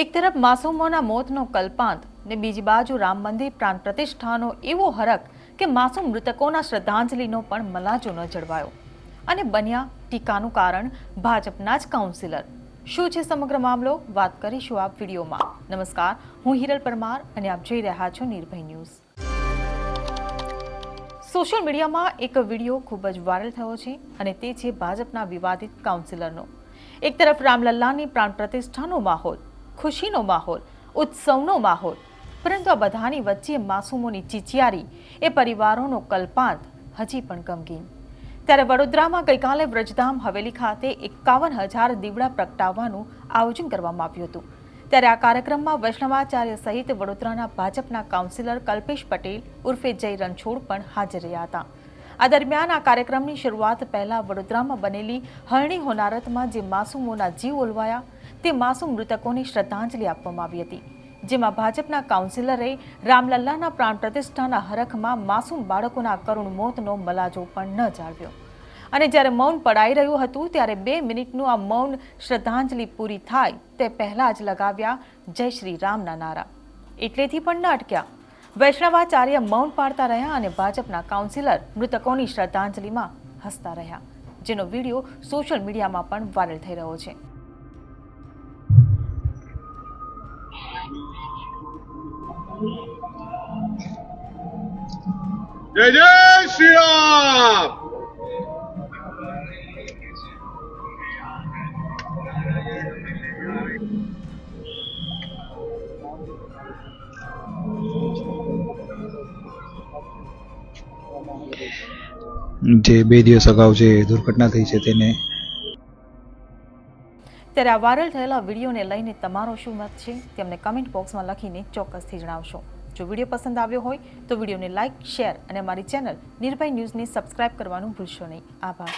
એક તરફ માસૂમોના મોતનો કલ્પાંત ને બીજી બાજુ રામ મંદિર પ્રાણ પ્રતિષ્ઠાનો એવો હરક કે માસૂમ મૃતકોના શ્રદ્ધાંજલિનો પણ મલાજો ન જળવાયો. અને બન્યા ટીકાનું કારણ ભાજપના જ કાઉન્સિલર. શું છે સમગ્ર મામલો? વાત કરીશું આ વિડીયોમાં. નમસ્કાર, હું હિરલ પરમાર અને આપ જોઈ રહ્યા છો નિર્ભય ન્યૂઝ. સોશિયલ મીડિયામાં એક વીડિયો ખૂબ જ વાયરલ થયો છે અને તે છે ભાજપના વિવાદિત કાઉન્સિલરનો. એક તરફ રામલલ્લાની પ્રાણ પ્રતિષ્ઠાનો માહોલ ખુશીનો માહોલ, ઉત્સવનો માહોલ. પરંતુ આ બધાની વચ્ચે માસૂમોની ચીચિયારી, એ પરિવારોનો કલ્પાંત હજી પણ ગમગીન. ત્યારે વડોદરામાં ગઈકાલે વ્રજધામ હવેલી ખાતે એકાવન હજાર દીવડા પ્રગટાવવાનું આયોજન કરવામાં આવ્યું હતું. ત્યારે આ કાર્યક્રમમાં વૈષ્ણવાચાર્ય સહિત વડોદરાના ભાજપના કાઉન્સિલર કલ્પેશ પટેલ ઉર્ફે જય રણછોડ પણ હાજર રહ્યા હતા. આ દરમિયાન આ કાર્યક્રમની શરૂઆત પહેલા વડોદરામાં બનેલી હરણી હોનારતમાં જે માસૂમોના જીવ ઓલવાયા તે માસૂમ મૃતકોને શ્રદ્ધાંજલિ આપવામાં આવી હતી, જેમાં ભાજપના કાઉન્સિલરે રામલલ્લાના પ્રાણ પ્રતિષ્ઠાના હરખમાં માસૂમ બાળકોના કરુણ મોતનો મલાજો પણ ન જાળવ્યો. અને જ્યારે મૌન પડાઈ રહ્યું હતું, ત્યારે બે મિનિટનું આ મૌન શ્રદ્ધાંજલિ પૂરી થાય તે પહેલાં જ લગાવ્યા જય શ્રી રામના નારા. એટલેથી પણ ન અટક્યા. વૈષ્ણવાચાર્ય મૌન પાડતા રહ્યા અને ભાજપના કાઉન્સિલર મૃતકોની શ્રદ્ધાંજલિમાં હસતા રહ્યા, જેનો વીડિયો સોશિયલ મીડિયામાં પણ વાયરલ થઈ રહ્યો છે. જય જય શ્રી રામ. જે બે દિવસ અગાઉ જે દુર્ઘટના થઈ છે તેને ત્યારે આ વાયરલ થયેલા વિડીયોને લઈને તમારો શું મત છે? તેમને કમેન્ટ બોક્સમાં લખીને ચોક્કસથી જણાવશો. જો વીડિયો પસંદ આવ્યો હોય, તો વિડીયોને લાઇક શેર અને અમારી ચેનલ નિર્ભય ન્યૂઝને સબસ્ક્રાઇબ કરવાનું ભૂલશો નહીં. આભાર.